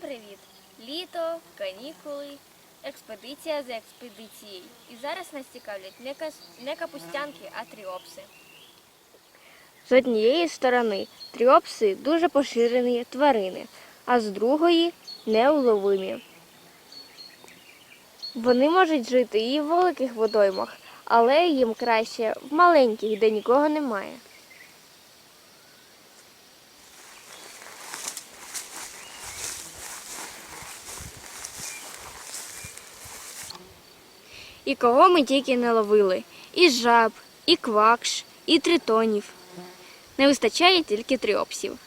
привіт! Літо, канікули, експедиція за експедицією. І зараз нас цікавлять не, кас... не капустянки, а тріопси. З однієї сторони тріопси дуже поширені тварини, а з другої неуловимі. Вони можуть жити і в великих водоймах, але їм краще в маленьких, де нікого немає. І кого ми тільки не ловили: і жаб, і квакш, і тритонів. Не вистачає тільки тріопсів.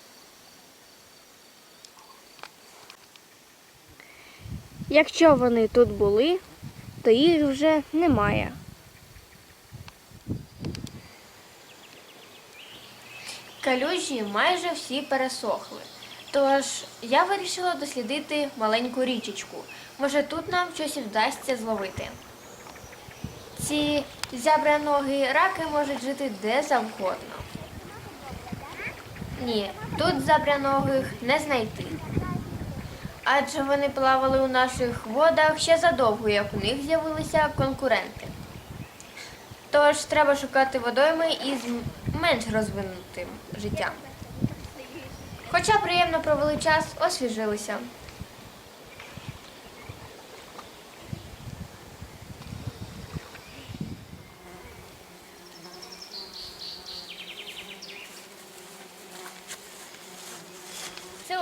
Якщо вони тут були, то їх вже немає. Калюжі майже всі пересохли. Тож я вирішила дослідити маленьку річечку. Може тут нам щось вдасться зловити. Ці зябраногі раки можуть жити де завгодно. Ні, тут зябраногих не знайти. Адже вони плавали у наших водах ще задовго, як у них з'явилися конкуренти. Тож треба шукати водойми із менш розвинутим життям. Хоча приємно провели час, освіжилися.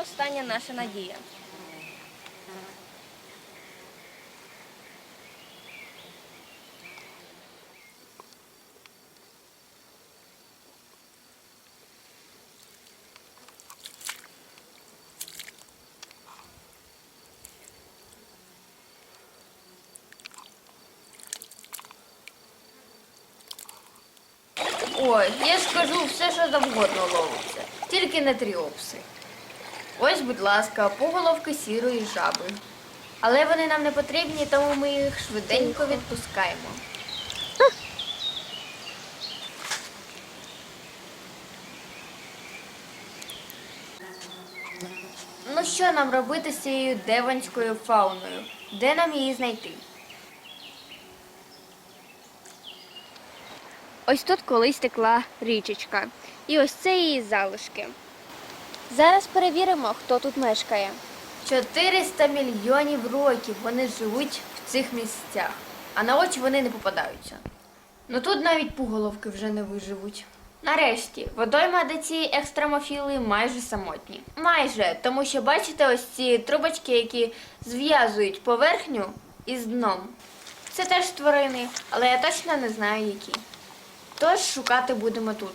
Остання наша надія. Ой, я скажу все, що завгодно ловиться, тільки не тріопси. Ось, будь ласка, поголовки сірої жаби. Але вони нам не потрібні, тому ми їх швиденько відпускаємо. Ну що нам робити з цією девонською фауною? Де нам її знайти? Ось тут колись текла річечка. І ось це її залишки. Зараз перевіримо, хто тут мешкає. 400 мільйонів років вони живуть в цих місцях, а на очі вони не попадаються. Ну тут навіть пуголовки вже не виживуть. Нарешті, водойма, де ці екстремофіли майже самотні. Майже, тому що бачите ось ці трубочки, які зв'язують поверхню із дном. Це теж тварини, але я точно не знаю які. Тож шукати будемо тут.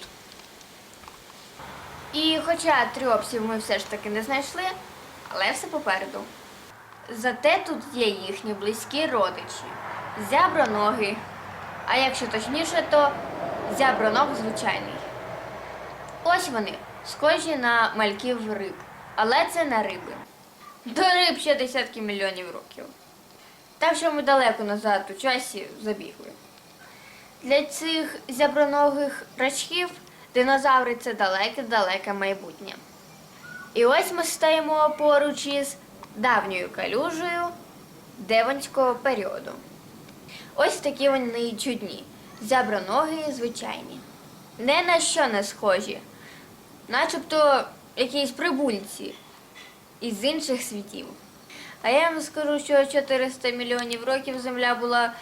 І хоча тріопсів ми все ж таки не знайшли, але все попереду. Зате тут є їхні близькі родичі зяброноги. А якщо точніше, то зяброног звичайний. Ось вони, схожі на мальків риб, але це не риби. До риб ще десятки мільйонів років. Так що ми далеко назад у часі забігли. Для цих зяброногих рачків динозаври це далеке-далеке майбутнє. І ось ми стоїмо поруч із давньою калюжею девонського періоду. Ось такі вони чудні, зяброногі звичайні. Не на що не схожі, начебто якісь прибульці із інших світів. А я вам скажу, що 400 мільйонів років Земля була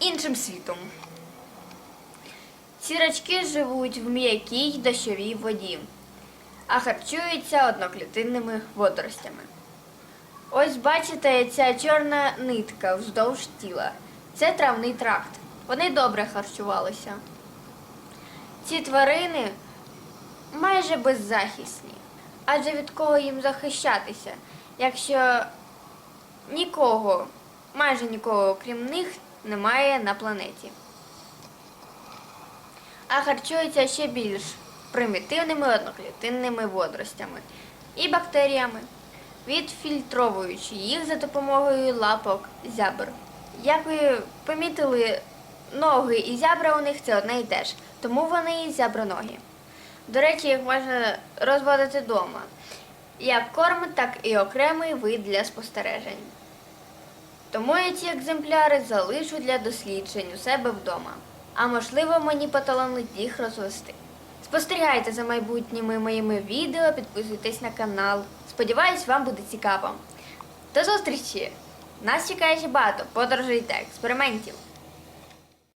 іншим світом. Ці рачки живуть в м'якій дощовій воді, а харчуються одноклітинними водоростями. Ось бачите, ця чорна нитка вздовж тіла. Це травний тракт. Вони добре харчувалися. Ці тварини майже беззахисні. Адже від кого їм захищатися, якщо нікого, майже нікого, крім них, немає на планеті. А харчуються ще більш примітивними одноклітинними водоростями і бактеріями, відфільтровуючи їх за допомогою лапок зябр. Як ви помітили, ноги і зябра у них це одне і те ж, тому вони і зяброногі. До речі, їх можна розводити вдома. як корм, так і окремий вид для спостережень. Тому я ці екземпляри залишу для досліджень у себе вдома. А можливо, мені поталанить їх розвести. Спостерігайте за майбутніми моїми відео, підписуйтесь на канал. Сподіваюсь, вам буде цікаво. До зустрічі! Нас чекає ще багато подорожей та експериментів.